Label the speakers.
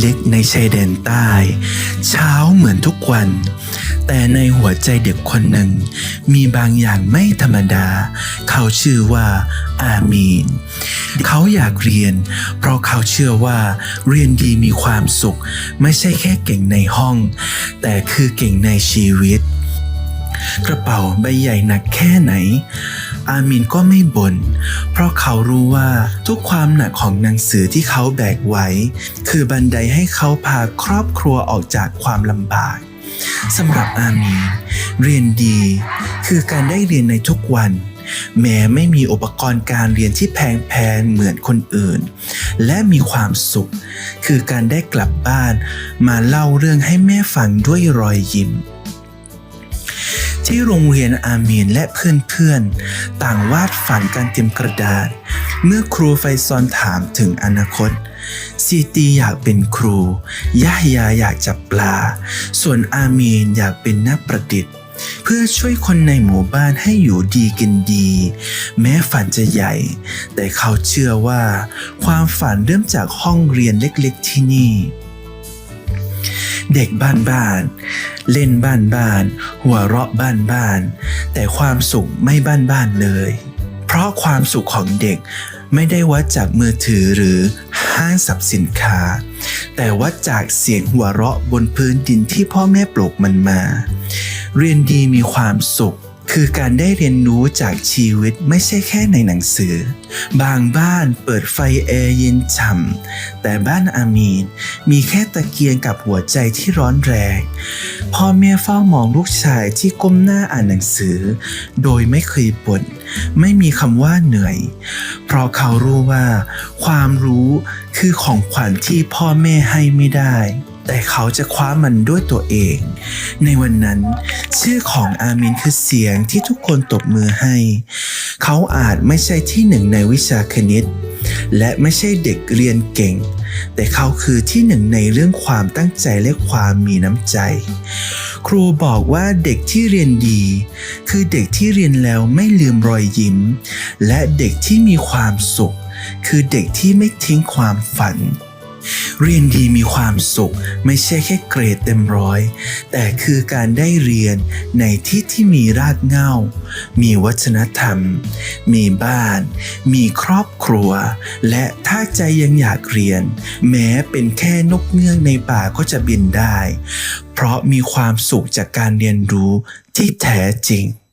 Speaker 1: เล็กๆ ในชายแดนใต้ เช้าเหมือนทุกวัน แต่ในหัวใจเด็กคนหนึ่ง มีบางอย่างไม่ธรรมดา เขาชื่อว่าอามีน เขาอยากเรียน เพราะเขาเชื่อว่าเรียนดีมีความสุข ไม่ใช่แค่เก่งในห้อง แต่คือเก่งในชีวิต กระเป๋าใบใหญ่หนักแค่ไหน อามินก็ไม่บน่น เพราะเขารู้ว่าทุกความหนักของหนังสือที่เขาแบกไว้ คือบันไดให้เขาพาครอบครัวออกจากความลำบากสำหรับอามีนเรียนดี คือการได้เรียนในทุกวัน แม้ไม่มีอุปกรณ์การเรียนที่แพงๆเหมือนคนอื่น และมีความสุข คือการได้กลับบ้าน มาเล่าเรื่องให้แม่ฟังด้วยรอยยิ้ม ที่โรงเรียนอามีนและเพื่อนๆ ต่างวาดฝันการเตรียมกระดาษ เมื่อครูไฟซอนถามถึงอนาคตซีตีอยากเป็นครูยะฮยาอยากจับปลา ส่วนอามีนอยากเป็นนักประดิษฐ์ เพื่อช่วยคนในหมู่บ้านให้อยู่ดีกินดี แม้ฝันจะใหญ่ แต่เขาเชื่อว่า ความฝันเริ่มจากห้องเรียนเล็กๆที่นี่ เด็กบ้านบ้าน เล่นบ้านบ้าน หัวเราะบ้านบ้าน แต่ความสุขไม่บ้านบ้านเลย เพราะความสุขของเด็กไม่ได้วัดจากมือถือหรือห้างสรรพสินค้า แต่วัดจากเสียงหัวเราะบนพื้นดินที่พ่อแม่ปลูกมันมา เรียนดีมีความสุข คือการได้เรียนรู้จากชีวิตไม่ใช่แค่ในหนังสือ บางบ้านเปิดไฟแอร์เย็นฉ่ำแต่บ้านอามีนมีแค่ตะเกียงกับหัวใจที่ร้อนแรงพ่อแม่เฝ้ามองลูกชายที่ก้มหน้าอ่านหนังสือ โดยไม่เคยบ่นไม่มีคำว่าเหนื่อย เพราะเขารู้ว่า ความรู้คือของขวัญที่พ่อแม่ให้ไม่ได้ แต่เขาจะคว้ามันด้วยตัวเอง ในวันนั้น ชื่อของอามินคือเสียงที่ทุกคนตบมือให้ เขาอาจไม่ใช่ที่หนึ่งในวิชาคณิต และไม่ใช่เด็กเรียนเก่ง แต่เขาคือที่หนึ่งในเรื่องความตั้งใจและความมีน้ำใจ ครูบอกว่าเด็กที่เรียนดี คือเด็กที่เรียนแล้วไม่ลืมรอยยิ้ม และเด็กที่มีความสุข คือเด็กที่ไม่ทิ้งความฝัน เรียนดีมีความสุข ไม่ใช่แค่เกรดเต็มร้อย แต่คือการได้เรียนในที่ที่มีรากเหง้า มีวัฒนธรรม มีบ้าน มีครอบครัว และถ้าใจยังอยากเรียน แม้เป็นแค่นกเงือกในป่าก็จะบินได้ เพราะมีความสุขจากการเรียนรู้ที่แท้จริง